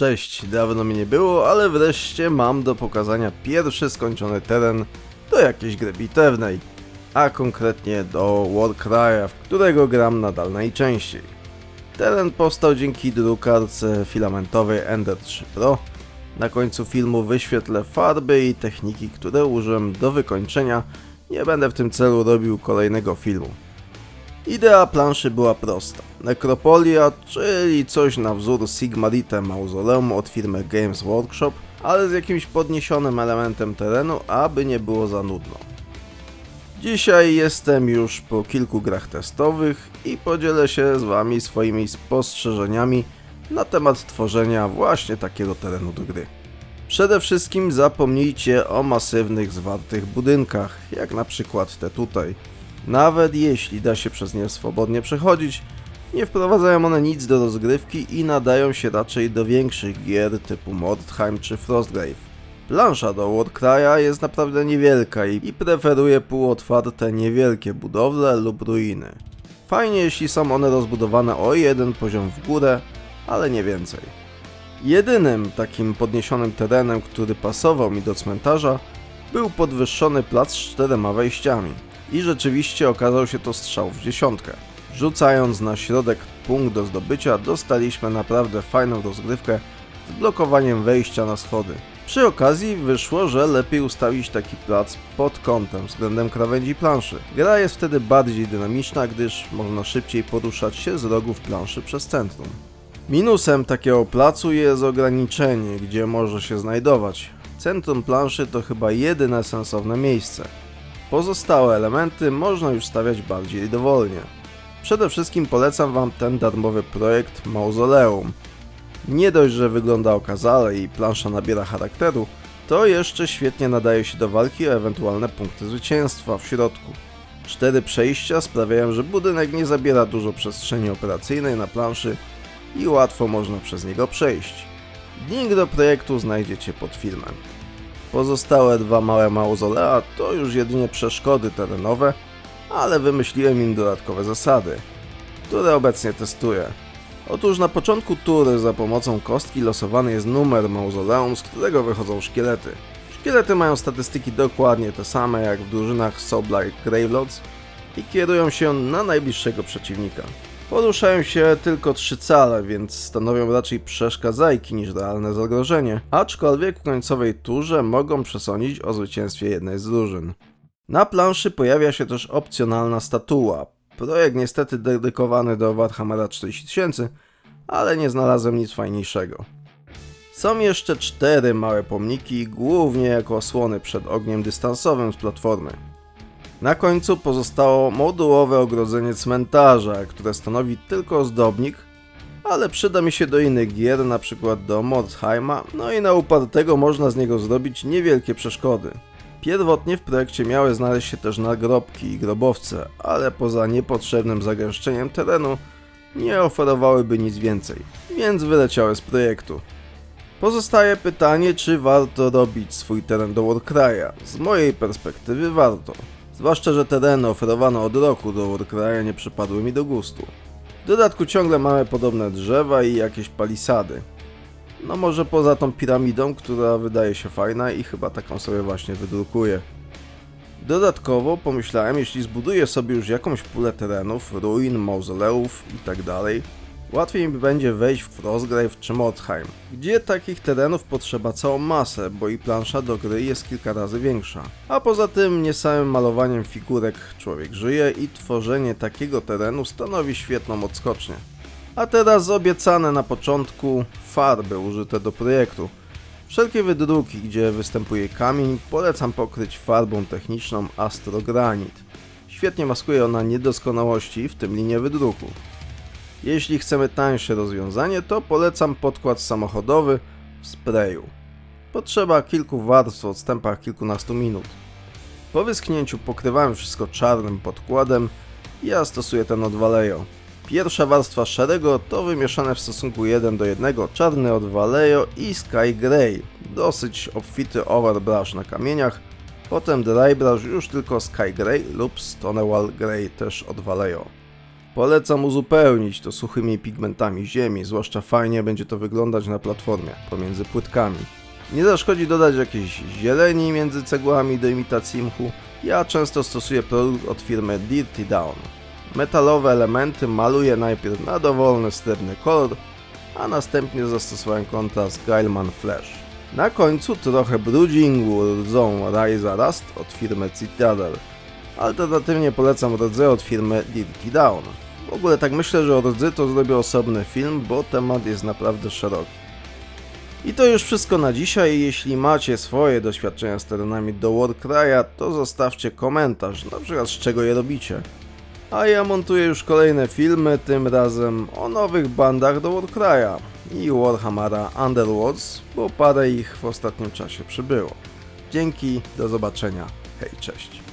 Cześć, dawno mnie nie było, ale wreszcie mam do pokazania pierwszy skończony teren do jakiejś gry bitewnej, a konkretnie do Warcry'a, w którego gram nadal najczęściej. Teren powstał dzięki drukarce filamentowej Ender 3 Pro. Na końcu filmu wyświetlę farby i techniki, które użyłem do wykończenia. Nie będę w tym celu robił kolejnego filmu. Idea planszy była prosta. Nekropolia, czyli coś na wzór Sigmarite Mausoleum od firmy Games Workshop, ale z jakimś podniesionym elementem terenu, aby nie było za nudno. Dzisiaj jestem już po kilku grach testowych i podzielę się z Wami swoimi spostrzeżeniami na temat tworzenia właśnie takiego terenu do gry. Przede wszystkim zapomnijcie o masywnych, zwartych budynkach, jak na przykład te tutaj. Nawet jeśli da się przez nie swobodnie przechodzić, nie wprowadzają one nic do rozgrywki i nadają się raczej do większych gier typu Mordheim czy Frostgrave. Plansza do Warcry'a jest naprawdę niewielka i preferuje półotwarte, niewielkie budowle lub ruiny. Fajnie jeśli są one rozbudowane o jeden poziom w górę, ale nie więcej. Jedynym takim podniesionym terenem, który pasował mi do cmentarza, był podwyższony plac z czterema wejściami. I rzeczywiście okazał się to strzał w dziesiątkę. Rzucając na środek punkt do zdobycia, dostaliśmy naprawdę fajną rozgrywkę z blokowaniem wejścia na schody. Przy okazji wyszło, że lepiej ustawić taki plac pod kątem względem krawędzi planszy. Gra jest wtedy bardziej dynamiczna, gdyż można szybciej poruszać się z rogów planszy przez centrum. Minusem takiego placu jest ograniczenie, gdzie może się znajdować. Centrum planszy to chyba jedyne sensowne miejsce. Pozostałe elementy można już stawiać bardziej dowolnie. Przede wszystkim polecam Wam ten darmowy projekt Mausoleum. Nie dość, że wygląda okazale i plansza nabiera charakteru, to jeszcze świetnie nadaje się do walki o ewentualne punkty zwycięstwa w środku. Cztery przejścia sprawiają, że budynek nie zabiera dużo przestrzeni operacyjnej na planszy i łatwo można przez niego przejść. Link do projektu znajdziecie pod filmem. Pozostałe dwa małe mauzolea to już jedynie przeszkody terenowe, ale wymyśliłem im dodatkowe zasady, które obecnie testuję. Otóż na początku tury za pomocą kostki losowany jest numer mauzoleum, z którego wychodzą szkielety. Szkielety mają statystyki dokładnie te same jak w drużynach Soulblight Gravelords i kierują się na najbliższego przeciwnika. Poruszają się tylko trzy cale, więc stanowią raczej przeszkadzajki niż realne zagrożenie, aczkolwiek w końcowej turze mogą przesądzić o zwycięstwie jednej z drużyn. Na planszy pojawia się też opcjonalna statua. Projekt niestety dedykowany do Warhammera 40 000, ale nie znalazłem nic fajniejszego. Są jeszcze cztery małe pomniki, głównie jako osłony przed ogniem dystansowym z platformy. Na końcu pozostało modułowe ogrodzenie cmentarza, które stanowi tylko ozdobnik, ale przyda mi się do innych gier, na przykład do Mordheima, no i na upartego można z niego zrobić niewielkie przeszkody. Pierwotnie w projekcie miały znaleźć się też nagrobki i grobowce, ale poza niepotrzebnym zagęszczeniem terenu nie oferowałyby nic więcej, więc wyleciały z projektu. Pozostaje pytanie, czy warto robić swój teren do Warcry'a. Z mojej perspektywy warto. Zwłaszcza, że tereny oferowane od roku do Warcry'a nie przypadły mi do gustu. W dodatku ciągle mamy podobne drzewa i jakieś palisady. No może poza tą piramidą, która wydaje się fajna i chyba taką sobie właśnie wydrukuję. Dodatkowo pomyślałem, jeśli zbuduję sobie już jakąś pulę terenów, ruin, mauzoleów itd., łatwiej mi będzie wejść w Frostgrave czy Mordheim, gdzie takich terenów potrzeba całą masę, bo i plansza do gry jest kilka razy większa. A poza tym nie samym malowaniem figurek człowiek żyje i tworzenie takiego terenu stanowi świetną odskocznię. A teraz obiecane na początku farby użyte do projektu. Wszelkie wydruki, gdzie występuje kamień, polecam pokryć farbą techniczną Astro Granite. Świetnie maskuje ona niedoskonałości, w tym linię wydruku. Jeśli chcemy tańsze rozwiązanie, to polecam podkład samochodowy w sprayu. Potrzeba kilku warstw w odstępach kilkunastu minut. Po wyschnięciu pokrywałem wszystko czarnym podkładem. Ja stosuję ten od Vallejo. Pierwsza warstwa szarego to wymieszane w stosunku 1 do 1 czarny od Vallejo i Sky Grey, dosyć obfity overbrush na kamieniach, potem dry brush już tylko Sky Grey lub Stonewall Grey też od Vallejo. Polecam uzupełnić to suchymi pigmentami ziemi, zwłaszcza fajnie będzie to wyglądać na platformie, pomiędzy płytkami. Nie zaszkodzi dodać jakiejś zieleni między cegłami do imitacji mchu. Ja często stosuję produkt od firmy Dirty Down. Metalowe elementy maluję najpierw na dowolny srebrny kolor, a następnie zastosowałem kontrast Gailman Flash. Na końcu trochę brudzingu rdzą Ryza Rust od firmy Citadel. Alternatywnie polecam rdzy od firmy Dirty Down. W ogóle tak myślę, że o rdzy to zrobię osobny film, bo temat jest naprawdę szeroki. I to już wszystko na dzisiaj. Jeśli macie swoje doświadczenia z terenami do Warcry'a, to zostawcie komentarz, na przykład z czego je robicie. A ja montuję już kolejne filmy, tym razem o nowych bandach do Warcry'a i Warhammera Underworlds, bo parę ich w ostatnim czasie przybyło. Dzięki, do zobaczenia. Hej, cześć.